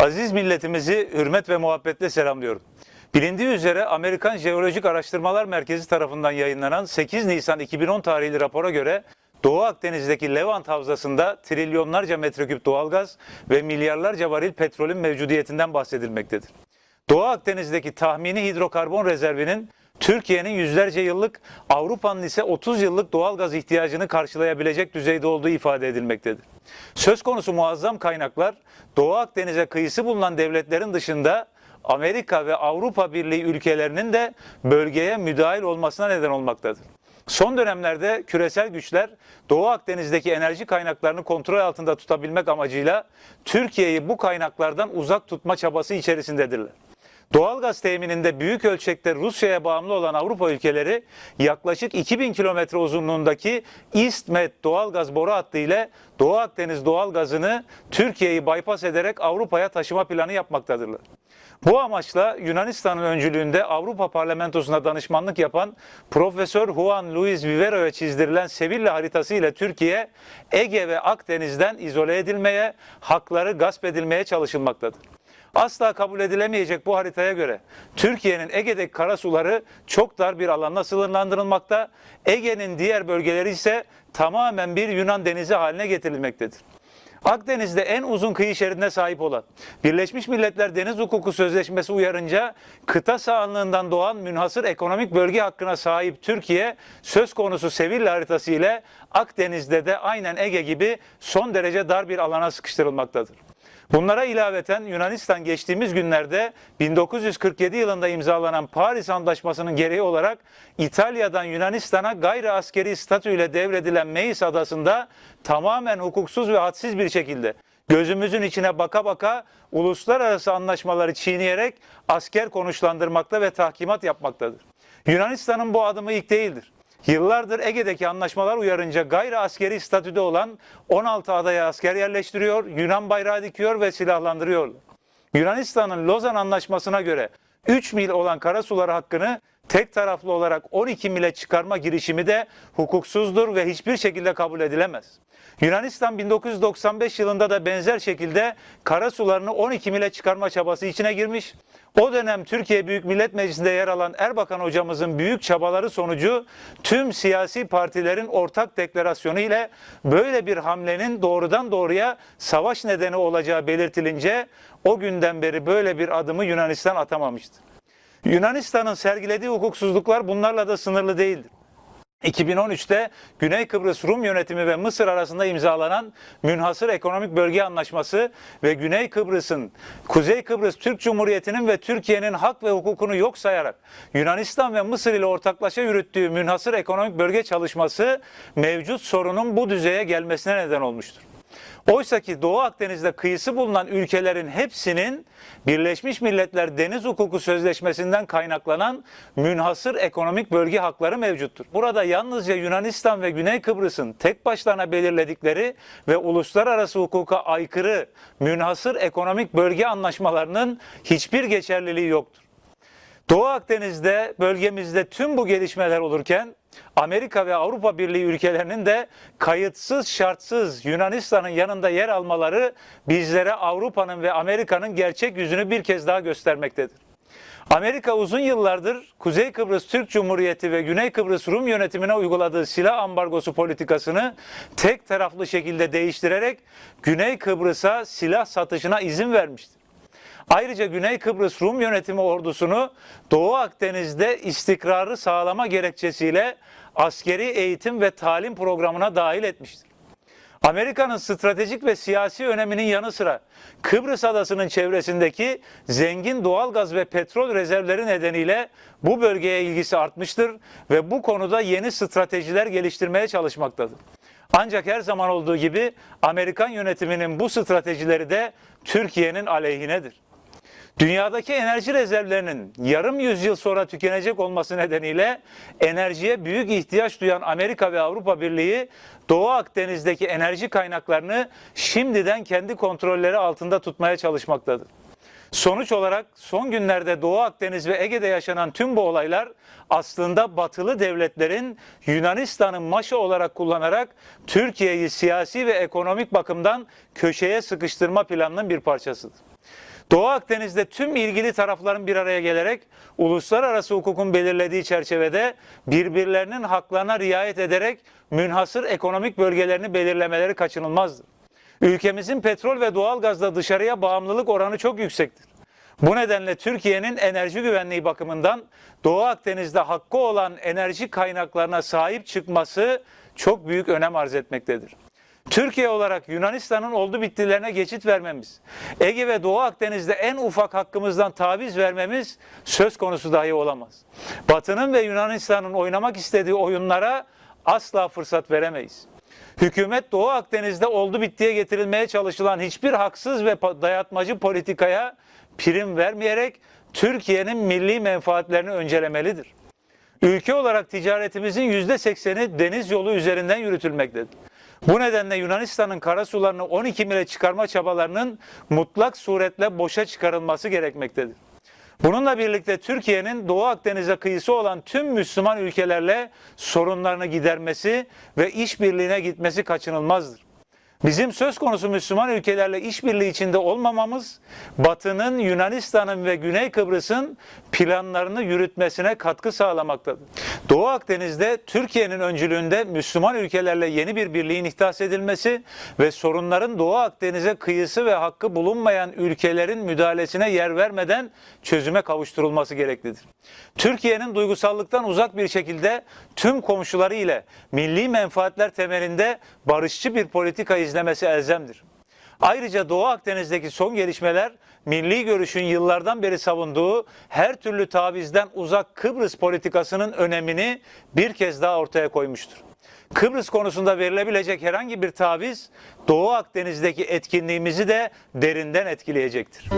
Aziz milletimizi hürmet ve muhabbetle selamlıyorum. Bilindiği üzere Amerikan Jeolojik Araştırmalar Merkezi tarafından yayınlanan 8 Nisan 2010 tarihli rapora göre Doğu Akdeniz'deki Levant Havzası'nda trilyonlarca metreküp doğalgaz ve milyarlarca varil petrolün mevcudiyetinden bahsedilmektedir. Doğu Akdeniz'deki tahmini hidrokarbon rezervinin Türkiye'nin yüzlerce yıllık, Avrupa'nın ise 30 yıllık doğalgaz ihtiyacını karşılayabilecek düzeyde olduğu ifade edilmektedir. Söz konusu muazzam kaynaklar Doğu Akdeniz'e kıyısı bulunan devletlerin dışında Amerika ve Avrupa Birliği ülkelerinin de bölgeye müdahil olmasına neden olmaktadır. Son dönemlerde küresel güçler Doğu Akdeniz'deki enerji kaynaklarını kontrol altında tutabilmek amacıyla Türkiye'yi bu kaynaklardan uzak tutma çabası içerisindedirler. Doğalgaz temininde büyük ölçekte Rusya'ya bağımlı olan Avrupa ülkeleri yaklaşık 2000 kilometre uzunluğundaki İstmed doğalgaz boru hattı ile Doğu Akdeniz doğalgazını Türkiye'yi bypass ederek Avrupa'ya taşıma planı yapmaktadırlar. Bu amaçla Yunanistan'ın öncülüğünde Avrupa Parlamentosu'na danışmanlık yapan Profesör Juan Luis Vivero'ya çizdirilen Sevilla haritası ile Türkiye, Ege ve Akdeniz'den izole edilmeye, hakları gasp edilmeye çalışılmaktadır. Asla kabul edilemeyecek bu haritaya göre Türkiye'nin Ege'deki karasuları çok dar bir alanla sınırlandırılmakta, Ege'nin diğer bölgeleri ise tamamen bir Yunan denizi haline getirilmektedir. Akdeniz'de en uzun kıyı şeridine sahip olan Birleşmiş Milletler Deniz Hukuku Sözleşmesi uyarınca kıta sahanlığından doğan münhasır ekonomik bölge hakkına sahip Türkiye söz konusu Sevilla haritası ile Akdeniz'de de aynen Ege gibi son derece dar bir alana sıkıştırılmaktadır. Bunlara ilaveten Yunanistan geçtiğimiz günlerde 1947 yılında imzalanan Paris Antlaşması'nın gereği olarak İtalya'dan Yunanistan'a gayri askeri statüyle devredilen Meis adasında tamamen hukuksuz ve hadsiz bir şekilde gözümüzün içine baka baka uluslararası anlaşmaları çiğneyerek asker konuşlandırmakta ve tahkimat yapmaktadır. Yunanistan'ın bu adımı ilk değildir. Yıllardır Ege'deki anlaşmalar uyarınca gayri askeri statüde olan 16 adaya asker yerleştiriyor, Yunan bayrağı dikiyor ve silahlandırıyor. Yunanistan'ın Lozan Anlaşması'na göre 3 mil olan karasuları hakkını tek taraflı olarak 12 mile çıkarma girişimi de hukuksuzdur ve hiçbir şekilde kabul edilemez. Yunanistan 1995 yılında da benzer şekilde karasularını 12 mile çıkarma çabası içine girmiş. O dönem Türkiye Büyük Millet Meclisi'nde yer alan Erbakan hocamızın büyük çabaları sonucu tüm siyasi partilerin ortak deklarasyonu ile böyle bir hamlenin doğrudan doğruya savaş nedeni olacağı belirtilince o günden beri böyle bir adımı Yunanistan atamamıştı. Yunanistan'ın sergilediği hukuksuzluklar bunlarla da sınırlı değildir. 2013'te Güney Kıbrıs Rum yönetimi ve Mısır arasında imzalanan Münhasır Ekonomik Bölge Anlaşması ve Güney Kıbrıs'ın Kuzey Kıbrıs Türk Cumhuriyeti'nin ve Türkiye'nin hak ve hukukunu yok sayarak Yunanistan ve Mısır ile ortaklaşa yürüttüğü Münhasır Ekonomik Bölge çalışması mevcut sorunun bu düzeye gelmesine neden olmuştur. Oysa ki Doğu Akdeniz'de kıyısı bulunan ülkelerin hepsinin Birleşmiş Milletler Deniz Hukuku Sözleşmesi'nden kaynaklanan münhasır ekonomik bölge hakları mevcuttur. Burada yalnızca Yunanistan ve Güney Kıbrıs'ın tek başlarına belirledikleri ve uluslararası hukuka aykırı münhasır ekonomik bölge anlaşmalarının hiçbir geçerliliği yoktur. Doğu Akdeniz'de bölgemizde tüm bu gelişmeler olurken Amerika ve Avrupa Birliği ülkelerinin de kayıtsız şartsız Yunanistan'ın yanında yer almaları bizlere Avrupa'nın ve Amerika'nın gerçek yüzünü bir kez daha göstermektedir. Amerika uzun yıllardır Kuzey Kıbrıs Türk Cumhuriyeti ve Güney Kıbrıs Rum yönetimine uyguladığı silah ambargosu politikasını tek taraflı şekilde değiştirerek Güney Kıbrıs'a silah satışına izin vermiştir. Ayrıca Güney Kıbrıs Rum yönetimi ordusunu Doğu Akdeniz'de istikrarı sağlama gerekçesiyle askeri eğitim ve talim programına dahil etmiştir. Amerika'nın stratejik ve siyasi öneminin yanı sıra Kıbrıs adasının çevresindeki zengin doğalgaz ve petrol rezervleri nedeniyle bu bölgeye ilgisi artmıştır ve bu konuda yeni stratejiler geliştirmeye çalışmaktadır. Ancak her zaman olduğu gibi Amerikan yönetiminin bu stratejileri de Türkiye'nin aleyhinedir. Dünyadaki enerji rezervlerinin yarım yüzyıl sonra tükenecek olması nedeniyle enerjiye büyük ihtiyaç duyan Amerika ve Avrupa Birliği Doğu Akdeniz'deki enerji kaynaklarını şimdiden kendi kontrolleri altında tutmaya çalışmaktadır. Sonuç olarak son günlerde Doğu Akdeniz ve Ege'de yaşanan tüm bu olaylar aslında batılı devletlerin Yunanistan'ın maşı olarak kullanarak Türkiye'yi siyasi ve ekonomik bakımdan köşeye sıkıştırma planının bir parçasıdır. Doğu Akdeniz'de tüm ilgili tarafların bir araya gelerek uluslararası hukukun belirlediği çerçevede birbirlerinin haklarına riayet ederek münhasır ekonomik bölgelerini belirlemeleri kaçınılmazdır. Ülkemizin petrol ve doğalgazda dışarıya bağımlılık oranı çok yüksektir. Bu nedenle Türkiye'nin enerji güvenliği bakımından Doğu Akdeniz'de hakkı olan enerji kaynaklarına sahip çıkması çok büyük önem arz etmektedir. Türkiye olarak Yunanistan'ın oldu bittilerine geçit vermemiz, Ege ve Doğu Akdeniz'de en ufak hakkımızdan taviz vermemiz söz konusu dahi olamaz. Batı'nın ve Yunanistan'ın oynamak istediği oyunlara asla fırsat veremeyiz. Hükümet Doğu Akdeniz'de oldu bittiye getirilmeye çalışılan hiçbir haksız ve dayatmacı politikaya prim vermeyerek Türkiye'nin milli menfaatlerini öncelemelidir. Ülke olarak ticaretimizin %80'i deniz yolu üzerinden yürütülmektedir. Bu nedenle Yunanistan'ın karasularını 12 mile çıkarma çabalarının mutlak suretle boşa çıkarılması gerekmektedir. Bununla birlikte Türkiye'nin Doğu Akdeniz'e kıyısı olan tüm Müslüman ülkelerle sorunlarını gidermesi ve işbirliğine gitmesi kaçınılmazdır. Bizim söz konusu Müslüman ülkelerle işbirliği içinde olmamamız, Batı'nın, Yunanistan'ın ve Güney Kıbrıs'ın planlarını yürütmesine katkı sağlamaktadır. Doğu Akdeniz'de Türkiye'nin öncülüğünde Müslüman ülkelerle yeni bir birliğin ihdas edilmesi ve sorunların Doğu Akdeniz'e kıyısı ve hakkı bulunmayan ülkelerin müdahalesine yer vermeden çözüme kavuşturulması gereklidir. Türkiye'nin duygusallıktan uzak bir şekilde tüm komşuları ile milli menfaatler temelinde barışçı bir politika izlemesi elzemdir. Ayrıca Doğu Akdeniz'deki son gelişmeler milli görüşün yıllardan beri savunduğu her türlü tavizden uzak Kıbrıs politikasının önemini bir kez daha ortaya koymuştur. Kıbrıs konusunda verilebilecek herhangi bir taviz Doğu Akdeniz'deki etkinliğimizi de derinden etkileyecektir.